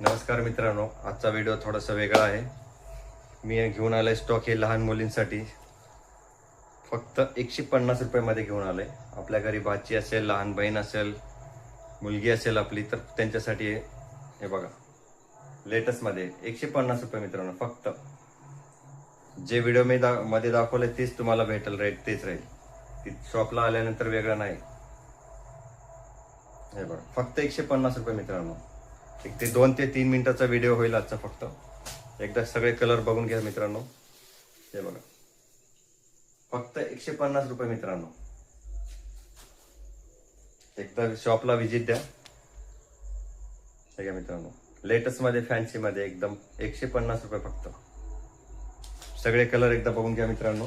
नमस्कार मित्रांनो आजचा व्हिडिओ थोडासा वेगळा आहे. मी घेऊन आलोय स्टॉक हे लहान मुलींसाठी. फक्त एकशे पन्नास रुपयामध्ये घेऊन आलोय. आपल्या घरी भाची असेल लहान बहीण असेल मुलगी असेल आपली तर त्यांच्यासाठी हे हे बघा. लेटेस्टमध्ये एकशे पन्नास रुपये मित्रांनो फक्त. जे व्हिडिओ मी दा मध्ये दाखवले तेच तुम्हाला भेटेल रेट तेच राहील. ती शॉपला आल्यानंतर वेगळं नाही. हे बघा फक्त एकशे पन्नास रुपये मित्रांनो. एक ते दोन ते तीन मिनिटाचा व्हिडिओ होईल आजचा फक्त. एकदा सगळे कलर बघून घ्या मित्रांनो. हे बघा. फक्त एकशे पन्नास रुपये मित्रांनो. एकदा शॉपला व्हिजिट द्या. ठीक आहे मित्रांनो. लेटेस्टमध्ये फॅन्सीमध्ये एकदम एकशे पन्नास रुपये फक्त. सगळे कलर एकदा बघून घ्या मित्रांनो.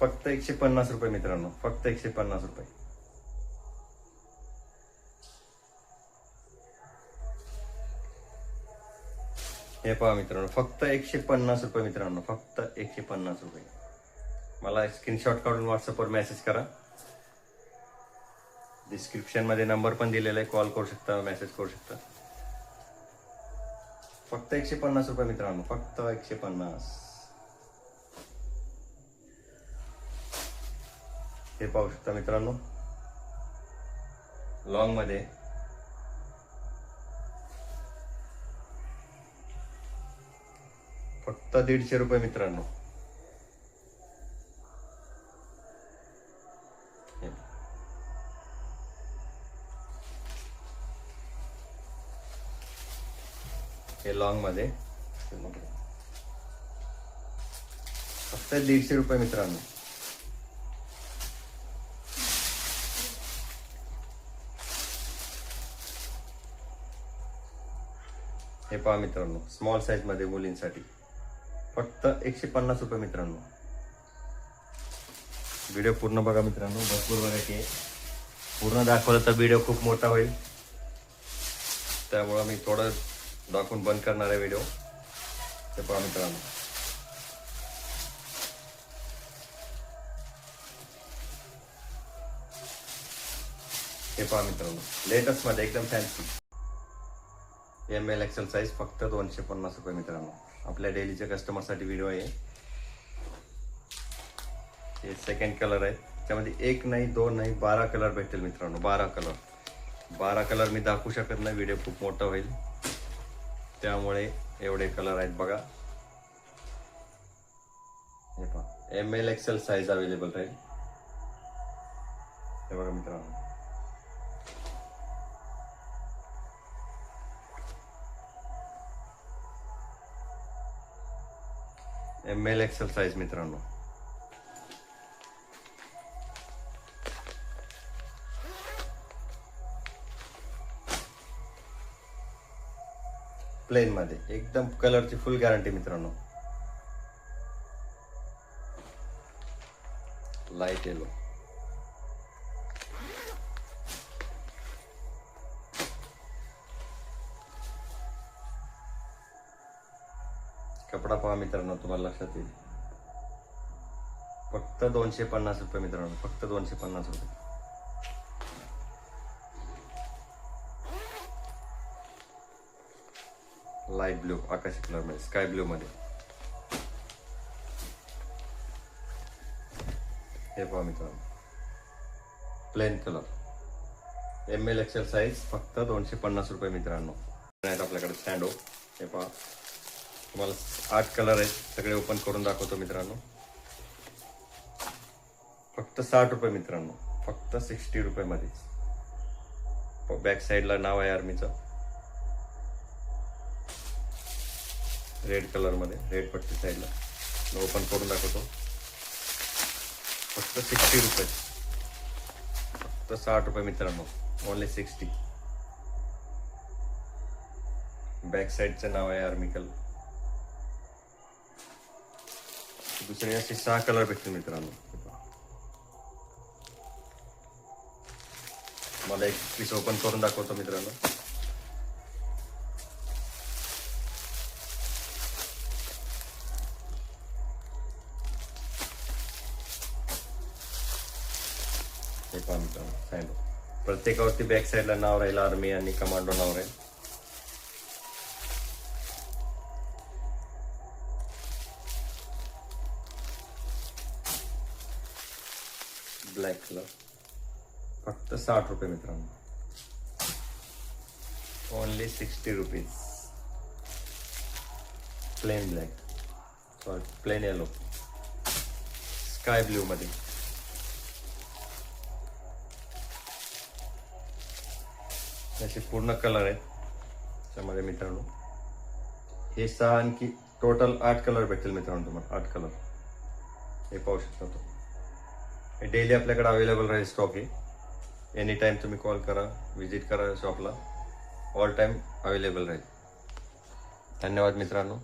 फक्त एकशे पन्नास रुपये मित्रांनो. फक्त एकशे पन्नास रुपये. हे पहा मित्रांनो फक्त एकशे पन्नास रुपये मित्रांनो फक्त एकशे पन्नास रुपये. मला स्क्रीनशॉट काढून व्हॉट्सअपवर मेसेज करा. डिस्क्रिप्शनमध्ये नंबर पण दिलेला आहे कॉल करू शकता मेसेज करू शकता. फक्त एकशे पन्नास रुपये मित्रांनो फक्त एकशे पन्नास. हे पाहू शकता मित्रांनो. लॉंग फक्त दीडशे रुपये मित्रांनो. हे. लॉंगमध्ये. फक्त दीडशे रुपये मित्रांनो. हे पहा मित्रांनो स्मॉल साईजमध्ये मुलींसाठी. फक्त एकशे पन्नास रुपये मित्रांनो. व्हिडिओ पूर्ण बघा मित्रांनो भरपूर व्हरायटी आहे. पूर्ण दाखवलं तर व्हिडिओ खूप मोठा होईल. त्यामुळं मी थोडं दाखवून बंद करणार आहे व्हिडिओ. ते पहा मित्रांनो. हे पहा मित्रांनो. लेटेस्टमध्ये एकदम fancy M L XL size फक्त दोनशे पन्नास रुपये मित्रांनो. आपल्या डेलीच्या कस्टमरसाठी व्हिडिओ आहे. हे सेकंड कलर आहे. त्यामध्ये एक नाही दोन नाही बारा कलर भेटेल मित्रांनो. बारा कलर बारा कलर मी दाखवू शकत नाही. व्हिडिओ खूप मोठा होईल. त्यामुळे एवढे कलर आहेत बघा. हे पहा. M L XL size available राहील. हे बघा मित्रांनो. एम एल एक्सेल साईज मित्रांनो. प्लेन मध्ये. एकदम कलरची फुल गॅरंटी मित्रांनो. लाइट येलो कपडा पहा मित्रांनो तुम्हाला लक्षात येईल. फक्त दोनशे पन्नास रुपये मित्रांनो फक्त दोनशे पन्नास रुपये. लाइट ब्ल्यू आकाशी कलरमध्ये स्काय ब्ल्यू मध्ये. हे पहा मित्रांनो. Plain colour M L XL size फक्त दोनशे पन्नास रुपये मित्रांनो. आपल्याकडे स्टँडो हे पहा. तुम्हाला आठ कलर आहेत सगळे ओपन करून दाखवतो मित्रांनो. फक्त साठ रुपये मित्रांनो. फक्त सिक्स्टी रुपये मध्ये बॅक साईडला नाव आहे आर्मीचं रेड कलरमध्ये रेड पट्टी साईडला ओपन करून दाखवतो. फक्त सिक्स्टी रुपये. फक्त साठ रुपये मित्रांनो. ओनली सिक्स्टी बॅक साईडचं नाव आहे आर्मी कलर दुसरे असे सहा कलर भेटतील मित्रांनो. मला एक पीस ओपन करून दाखवतो मित्रांनो. हे पहा मित्रांनो प्रत्येकावरती बॅक साईडला नाव राहील आर्मी आणि कमांडो नाव राहील. ब्लॅक कलर फक्त साठ रुपये मित्रांनो. Only sixty rupees plain black sorry plain yellow sky blue मध्ये. असे पूर्ण कलर आहेत. त्यामध्ये मित्रांनो, हे सहा आणखी टोटल आठ कलर भेटतील मित्रांनो तुम्हाला. आठ कलर हे पाहू शकता तो हे डेली आपल्याकडे अवेलेबल राहील स्टॉक आहे एनी टाईम तुम्ही कॉल करा व्हिजिट करा शॉपला ऑल टाईम अवेलेबल राहील. धन्यवाद मित्रांनो.